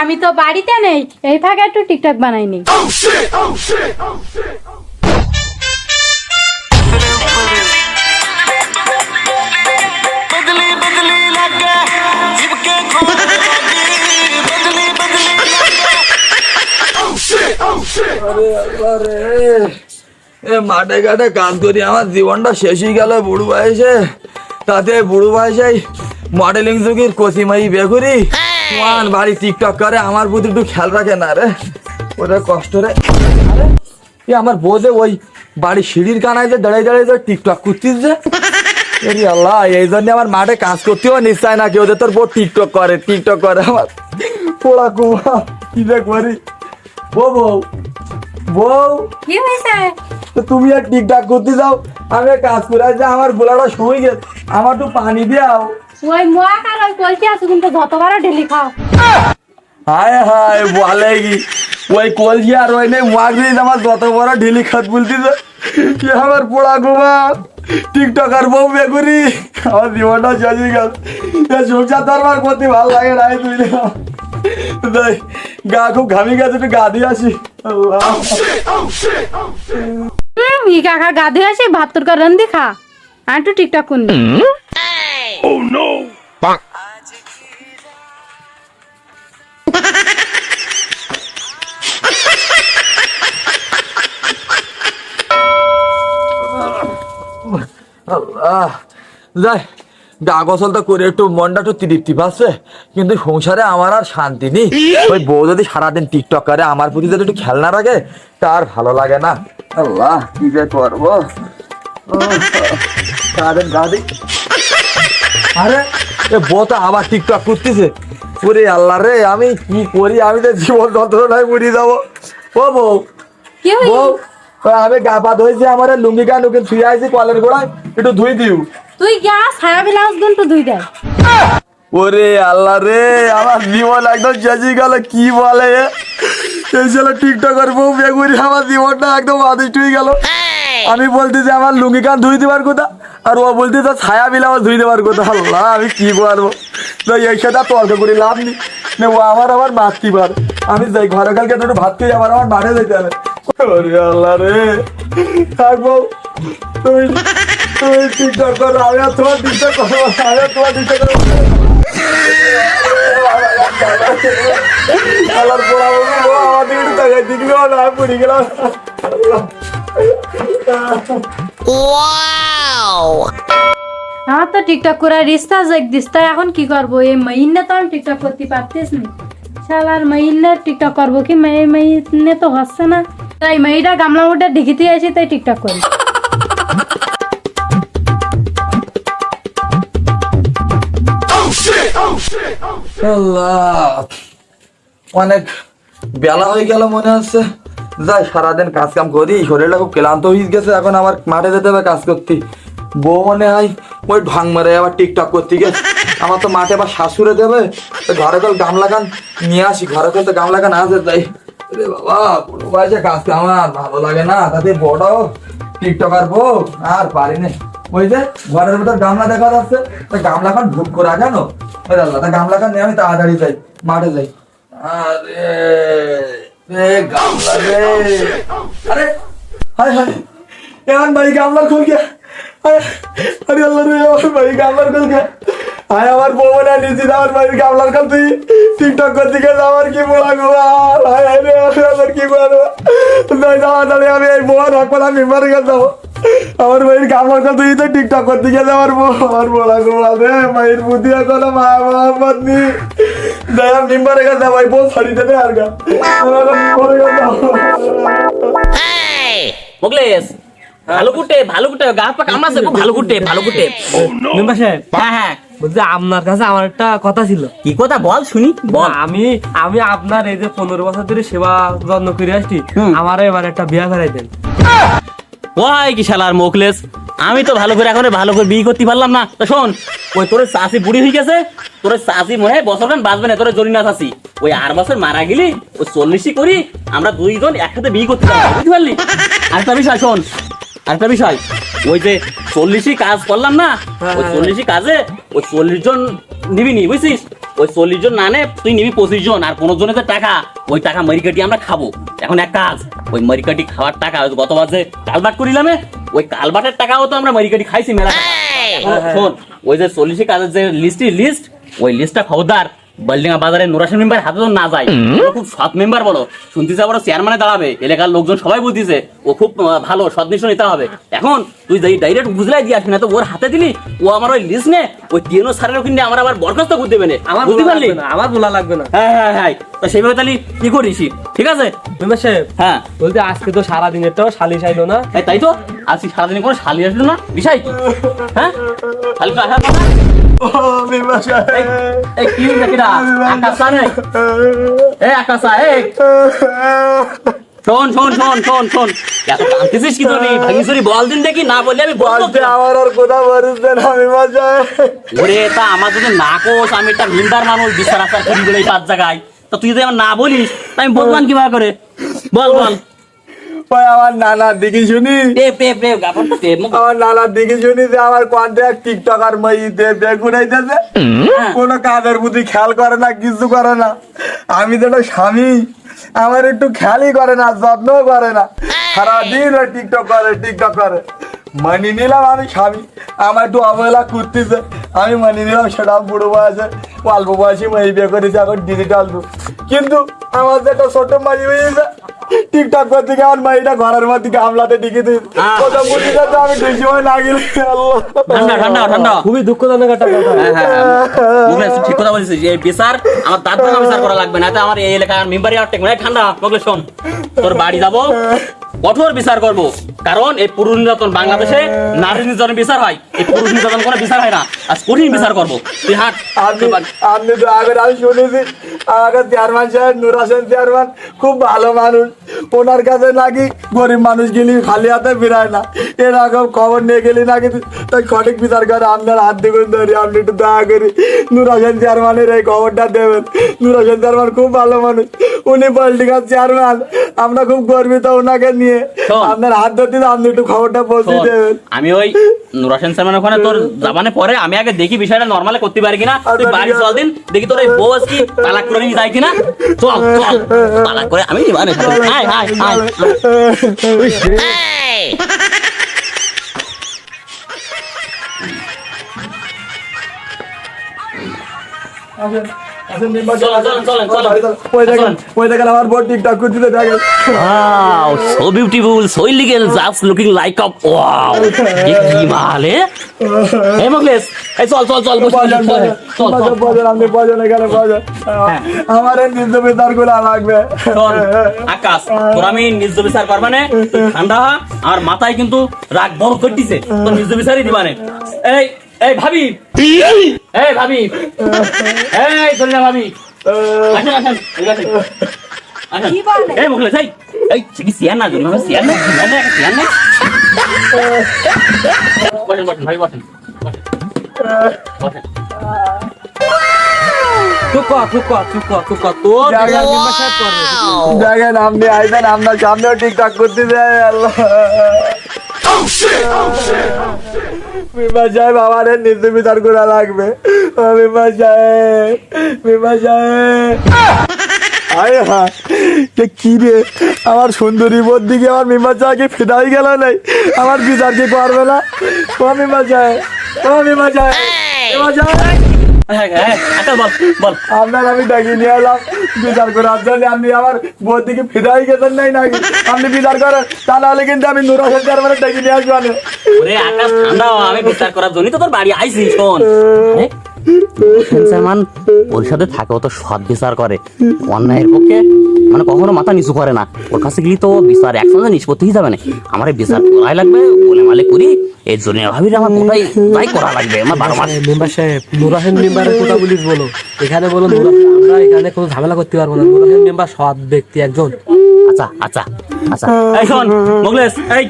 আমি তো বাড়িতে নেই এই ফাঁকে একটু টিকটক বানাইনি মাঠে ঘাটে কাজ করি আমার জীবনটা শেষই গেল বুড়ো বয়সে। তাতে বুড়ো বয়সে মডেলিং যুগের কচিমাই বেগুরি করি বাড়ি টিকটক করে আমার প্রতি একটু খেয়াল রাখে না রে। ওটা কষ্ট রে। এ আমার বোঝে ওই বাড়ি সিঁড়ির কানায় যে দাঁড়িয়ে দাঁড়িয়ে যে টিকটক করছিস যে এরি আল্লাহ এই জন্য আমার মাঠে কাজ করতেও নিশ্চয় না কেউ যে তোর বউ টিকটক করে টিকটক করে আমার। পোড়া কুমা কি যে করি। বউ বউ বউ। কি হয়েছে? তুমি আর টিকটাক করতে যাও আমি কাজ করে যে আমার গোলাটা সময় গেছে। আমার একটু পানি দাও ওই আর ওই কলসি আছে কিন্তু যতবার ঢেলি খাও। হায় হায় বলে কি? ওই কলজি আর ওই নেই মাগ দিয়ে আমার যত বড় ঢিলি খাত বলতেছে কি আমার পোড়া গোমা টিকটক আর বউ বেগুরি আমার জীবনটা চালিয়ে গেল। সংসার তো আর করতে ভালো লাগে না তুই গা খুব ঘামি গেছে একটু গা দিয়ে আসি কাকা ভাত তরকার রান্ধি খা। আর একটু টিকটক করনি। আল্লাহ যাই গা গোসলটা করে একটু মনটা একটু তৃপ্তি পাচ্ছে কিন্তু সংসারে আমার আর শান্তি নেই। ওই বউ যদি সারাদিন টিকটক করে আমার প্রতি যদি একটু খেলনা রাখে তার ভালো লাগে না। আল্লাহ কি যে করব? উহ, সারাদিন আরে এ আবার টিকটক করতেছে। ওরে আল্লাহ রে আমি কি করি? আমি তো জীবন যন্ত্রণায় যাব। ও বউ বউ আমি গা পা ধুয়েছি আমার লুঙ্গি গা লুঙ্গি শুয়ে আছি কলের গোড়ায় একটু ধুই দিও। তুই গা ছায়া ধুই দেয় ওরে আল্লাহ রে আমার জীবন একদম চেঁচিয়ে গেল কি বলে? এই ছেলে টিকটকের বউ বেগুরি আমার জীবনটা একদম আদিষ্ট হয়ে গেল। আমি বলতে যে আমার লুঙ্গি কান ধুই দেবার কথা, আর ও বলতে তো ছায়া বিলে আমার ধুই দেবার কথা। আল্লাহ, আমি কি করব তো এই সাথে তর্ক করি লাভ নেই। না, ও আমার আবার মাতৃ পার আমি যাই ঘরে কালকে একটু ভাত খেয়ে আবার আমার মাঠে যেতে হবে। আল্লাহ রে। করো আমি আর তোমার করব আমি আর তোমার বলব আমার দিকে তাকাই পড়ে গেলাম আমার তো টিকটক করার রিস্তা যাক দিস তাই এখন কি করব? এই মহিনে তো আমি টিকটক করতে পারতেস না। শালার মহিনে টিকটক করব কি? মেয়ে মহিনে তো হচ্ছে না। তাই মেয়েটা গামলা মোটা ঢিকিতে আসি তাই টিকটক করি। অনেক বেলা হয়ে গেল মনে হচ্ছে যাই, সারাদিন কাজ কাম করি, শরীরটা খুব ক্লান্ত হয়ে গেছে, এখন আমার মাঠে যেতে হবে কাজ করতে। বউ মনে হয়, ওই ঢং মারে আবার টিকটক করতে গেছে আমার তো মাঠে আবার শাশুড়ে দেবে ঘরে কল গামলা গান নিয়ে আসি, ঘরে তো গামলা গান আছে, তাই, রে বাবা, কোনো বয়সে কাজ আমার ভালো লাগে না, তাতে বড় টিকটক আর বউ, আর পারি না। ওই যে, ঘরের ভিতর গামলা দেখা যাচ্ছে তা গামলা খান ভুট করে কেন ওই আল্লাহ, তা গামলা খান নিয়ে আমি তাড়াতাড়ি যাই, মাঠে যাই। আরে! রে গামলা রে আরে, হায় হায় এমন ভাই গামলার খোল আমার ভাই গামলার খোল গে আয় আমার বউ না নিচে আমার ভাই গামলার খোল তুই। টিকটক করতে গেছে আমার কি বলা গো আর হায় হায় রে আমার কি বলো তাহলে আমি এই রাখব না মেম্বারে গেছে যাব আমার গামলার খোল তুই তো টিকটক করতে গেছে আমার বউ আমার বলা গো রে মায়ের বুদ্ধি এখনও মা মোহাম্মদ নি। দয়া মেম্বারে গেছে এই বউ ছাড়ি দেবে আর গা। মোগলেস ভালো কুটে ভালো কুটে গা পা কামড়াছে খুব ভালো কুটে ভালো কুটে মেম্বার সাহেব হ্যাঁ হ্যাঁ। বলছি আপনার কাছে আমার একটা কথা ছিল। কি কথা? বল শুনি বল। আমি আমি আপনার এই যে পনেরো বছর ধরে সেবা যত্ন করে আসছি আমার এবার একটা বিয়া করাই দেন। ওই কি শালার মোকলেস? আমি তো ভালো করে এখন ভালো করে বিয়ে করতে পারলাম না। তো শোন ওই তোর চাষি বুড়ি হয়ে গেছে তোর চাষি মনে হয় বছর খান বাঁচবে না তোর জরিনা চাষি। ওই আর বছর মারা গেলি ওই চল্লিশই করি আমরা দুইজন একসাথে বিয়ে করতে পারব বুঝতে পারলি? আরেকটা বিষয় শোন আরেকটা বিষয়। ওই যে চল্লিশই কাজ করলাম না ওই চল্লিশই কাজে ওই চল্লিশ জন নিবি নি বুঝছিস? ওই চল্লিশ জন না নে তুই নিবি পঁচিশ জন আর পনেরো জনের যে টাকা ওই টাকা মারিকাটি আমরা খাব। এখন এক কাজ ওই মারিকাটি খাওয়ার টাকা গত মাসে কালবাট করিলামে ওই কালবাটের টাকাও তো আমরা মারিকাটি খাইছি মেলা শোন ওই যে চল্লিশে কাজের যে লিস্টই লিস্ট ওই লিস্টটা খবরদার বালডিঙ্গা বাজারে নুরাসেন মেম্বার হাতে তো না যায়। ও খুব সৎ মেম্বার বলো। শুনতেছে আবার চেয়ারম্যানে দাঁড়াবে। এলাকার লোকজন সবাই বলতেছে ও খুব ভালো সদনিষ্ঠ নিতে হবে। এখন তুই যাই ডাইরেক্ট বুঝলাই দিয়ে আসবি না তো ওর হাতে দিলি ও আমার ওই লিস্ট নে ওই টিএনও স্যারের ওখানে আমার আবার বরখাস্ত করতে দেবে না। আমার বুঝতে পারলি? না, আমার বলা লাগবে না। হ্যাঁ হ্যাঁ হ্যাঁ তো সেইভাবে তাহলে কি করিস? ঠিক আছে? মেম্বার সাহেব হ্যাঁ। বলতে আজকে তো সারা দিনেরটাও সালিশ আইলো না। তাই তো? আজকে সারাদিন কোনো শালি আসলো না? বিষয় কি? হ্যাঁ? শালি তো আসার কথা? শোন শোন শোন শোন শোন। এত কাঁদতেছিস কি তোর ভাগিসরি বল দিন দেখি না বললে আমি বলতে আমার আর কোথা বলছে না মেম্বার সাহেব ওরে তা আমার যদি না কোস আমি একটা মিন্দার মানুষ বিচার আচার করি বলে এই পাঁচ জায়গায়। তা তুই যদি আমার না বলিস আমি বললাম কীভাবে করে? বল বল। ওই আমার নানার দিকে শুনি। পে পে পে গাপন পে মুখ। আমার নানার দিকে শুনি যে আমার কন্ট্রাক্ট টিকটকার মই দে বেগুনাইতেছে কোনো কাজের প্রতি খেয়াল করে না কিছু করে না। আমি তো স্বামী আমার একটু খেয়ালই করে না যত্নও করে না। সারাদিন টিকটক করে টিকটক করে। মানি নিলাম আমি স্বামী। আমার একটু অবহেলা করতেছে। আমি মানি নিলাম সেটা বুড়ো বয়সে অল্প বয়সে মই বিয়ে করেছে এখন ডিজিটাল কিন্তু আমার যে একটা ছোট মাই হয়েছে টিকটক করতে গিয়ে আমার মাইটা ঘরের মধ্যে গামলাতে টিকে দিই আহ। ওটা বুঝি না তো আমি দুই সময় না গেলে ঠান্ডা ঠান্ডা ঠান্ডা। খুবই দুঃখজনক একটা কথা। হ্যাঁ, হ্যাঁ, হ্যাঁ। ঠিক কথা বলেছিস। এই বিচার আমার দাঁত ভাঙা বিচার করা লাগবে না তো আমার এই এলাকার মেম্বারই আর ঠান্ডা মগলে শোন। তোর বাড়ি যাব কঠোর বিচার করব। কারণ এই পুরুষ নির্যাতন বাংলাদেশে নারী নির্যাতন বিচার হয়। এই পুরুষ নির্যাতন কোনো বিচার হয় না। আজ কঠিন বিচার করব। তুই হাট। আপনি তো আগে আমি শুনেছি আমাকে চেয়ারম্যান সাহেব নুর হাসেন চেয়ারম্যান খুব ভালো মানুষ। ওনার কাছে নাকি গরিব মানুষ গেলি খালি হাতে ফিরায় না। এরকম খবর নিয়ে গেলি নাকি তাই সঠিক বিচার করে আপনার হাত দেখুন ধরি। আপনি একটু দয়া করি নুর হাসেন চেয়ারম্যানের এই খবরটা দেবেন। নুর হাসেন চেয়ারম্যান খুব ভালো মানুষ। উনি পলিটিক্যাল চেয়ারম্যান আমরা খুব গর্বিত ওনাকে নিয়ে। আপনার হাত ধরতে আপনি একটু খবরটা পৌঁছে দেবেন। আমি ওই নুরাসেন সালমান ওখানে তোর জামানে পরে আমি আগে দেখি বিষয়টা নর্মালে করতে পারি কিনা তুই আচ্ছা, বাড়ি চল দিন দেখি তোর এই বউ কি তালাক করে নিয়ে যায় কিনা চল চল তালাক করে আমি মানে হাই আসেন, আসেন, চলেন, চলেন, চলেন, চলেন। বাড়ি। ওই দেখেন। ওই দেখেন আমার বোর্ড টিকটক করতে দেখেন Wow, so beautiful, so elegant, just looking like a wow. এ কি মালে? এই মখলেস, এই চল চল চল বসে বসে, বাজান, চল বাজান, চল চল। বাজান, বাজান, আপনি বাজান এখানে বাজান। আমার এই নিজ বিচারগুলো লাগবে শোন, আকাশ তোর আমি নিজ বিচার করবানে তুই ঠান্ডা হ, আমার মাথায় কিন্তু রাগ বড় করতেছে। তোর নিজ বিচারই দিবানে এই এই ভাবি। এই ভাবি। এই চল না ভাবি আসেন আসেন। এই মুখলেস এই এই কি সিয়ার না জন্য সিয়ার না সিয়ার না সিয়ার না বসেন বসেন ভাই বসেন বসেন। দেখেন আপনি আইবেন আপনার সামনেও টিকটক করতে যায় আল্লাহ বিমা সাহেব আমার এই বিচার করা লাগবে বিমা সাহেব বিমা সাহেব আয় হ্যাঁ কি রে? আমার সুন্দরী বোর দিকে আমার মিমা সাহেবকে ফিদাই গেল নাই। আমার বিচার কি করবে না। ও মিমা সাহেব ও মিমা সাহেব মিমা সাহেব। হ্যাঁ হ্যাঁ আকাশ বল বল। আপনার আমি ডাকি নিয়ে এলাম। বিচার করার জন্য আপনি আমার বোর দিকে ফিদাই গেছেন নাই নাকি? আপনি বিচার করেন। তা নাহলে কিন্তু আমি নুরা সরকার মানে ডাকি নিয়ে আসব না। ওরে আকাশ ঠান্ডা হ, আমি বিচার করার জন্যই তো তোর বাড়ি আইছি শোন। সেন্সারমান পরিষদে থাকে ও তো সৎ বিচার করে। অন্যায়ের পক্ষে মানে কখনো মাথা নিচু করে না। ওর কাছে গেলে তো বিচার একসঙ্গে নিষ্পত্তি হয়ে যাবে না। আমার এই বিচার করাই লাগবে বলে মালে করি এই জন্য ভাবি আমার কোথায় তাই করা লাগবে আমার বারো মাস। মেম্বার সাহেব নুরাহেন মেম্বারের কথা বলিস বলো। এখানে বলো আমরা এখানে কোনো ঝামেলা করতে পারব না। নুরাহেন মেম্বার সৎ ব্যক্তি একজন। আচ্ছা আচ্ছা আচ্ছা। এই শোন মোগলেস এই।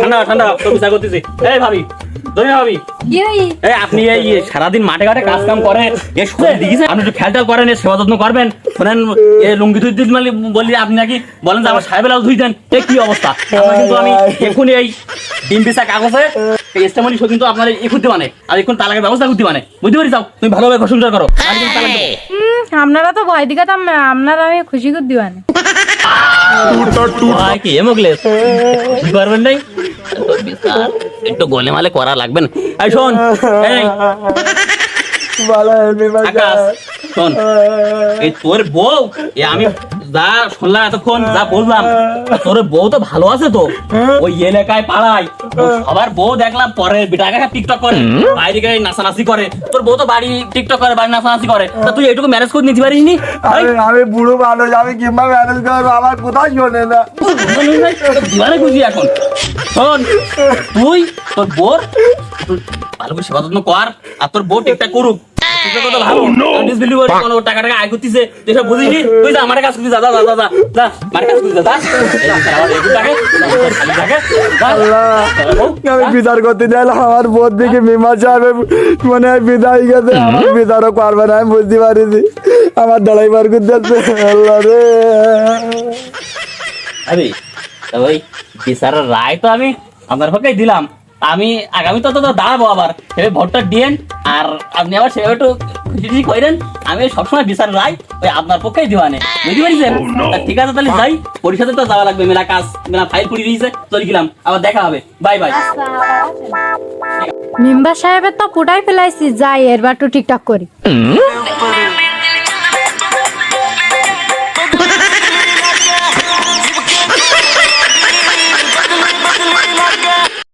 ঠান্ডা ঠান্ডা তোর বিচার করতেছি। এই ভাবি। এই আপনি এই সারাদিন মাঠে ঘাটে কাজ কাম করে এ আপনি একটু খেয়াল করেন সেবা যত্ন করবেন শোনেন এ লুঙ্গি ধুই দিন মানে বললি আপনি নাকি বলেন যে আমার সাহেবের ধুই দেন এ কি অবস্থা? আপনার কিন্তু আমি এক্ষুনি এই ডিম পিসা কাগজে কিন্তু আপনার করতে মানে আর এখন তালাকের ব্যবস্থা করতে মানে। বুঝতে পারি যাও তুমি ভালোভাবে সংসার করো। আমি কিন্তু তালাক আপনারা তো ভয় দিকে আপনারা আমি খুশি কি পারবেন নাই? একটু গোলে মালে করা লাগবে না। শোন। এই শোন এই তোর বউ এ আমি যা শুনলাম এতক্ষণ যা বললাম তোর বউ তো ভালো আছে তো। ওই এলাকায় পাড়ায় সবার বউ দেখলাম পরে বিটাকা টিকটক করে বাইরে গিয়ে নাচানাচি করে। তোর বউ তো বাড়ি টিকটক করে বাড়ি নাচানাচি করে। তা তুই এটুকু ম্যারেজ করে নিতে পারিস নি আমি বুড়ো মানুষ আমি কিংবা ম্যানেজ করব? আমার কোথায় শোনে না? খুশি এখন। শোন তুই তোর বোর ভালো করে সেবা যত্ন কর আর তোর বউ ঠিকঠাক করুক। ভালো টাকা টাকা আয় করতেছে। তুই সব বুঝিনি তুই যা আমার যা যা যা যা যা। যা যা। আমি করতে চাইলাম বোধ দিকে মিমা সাহেব মনে হয় বিদায় গেছে আমার বিচারও পারবে না আমি বুঝতে পারিনি। আমার দাঁড়াই বার করতে আল্লাহ রে। আরে ওই বিচারের রায় তো আমি আপনার পক্ষে দিলাম। আমি আগামী তত দাঁড়াবো আবার। এবার ভোটটা দিয়েন আর আপনি আবার সেভাবে একটু খুশি করেন আমি সবসময় বিচার রাই ওই আপনার পক্ষেই দিওয়ানে। বুঝতে পারছেন? Oh, ঠিক আছে তাহলে যাই পরিষদে তো যাওয়া লাগবে মেলা কাজ মেলা ফাইল পুড়ি দিয়েছে চলে গেলাম আবার দেখা হবে। Bye bye. মিম্বা সাহেবের তো পুটাই ফেলাইছি যাই এরবার একটু ঠিকঠাক করি। hmm?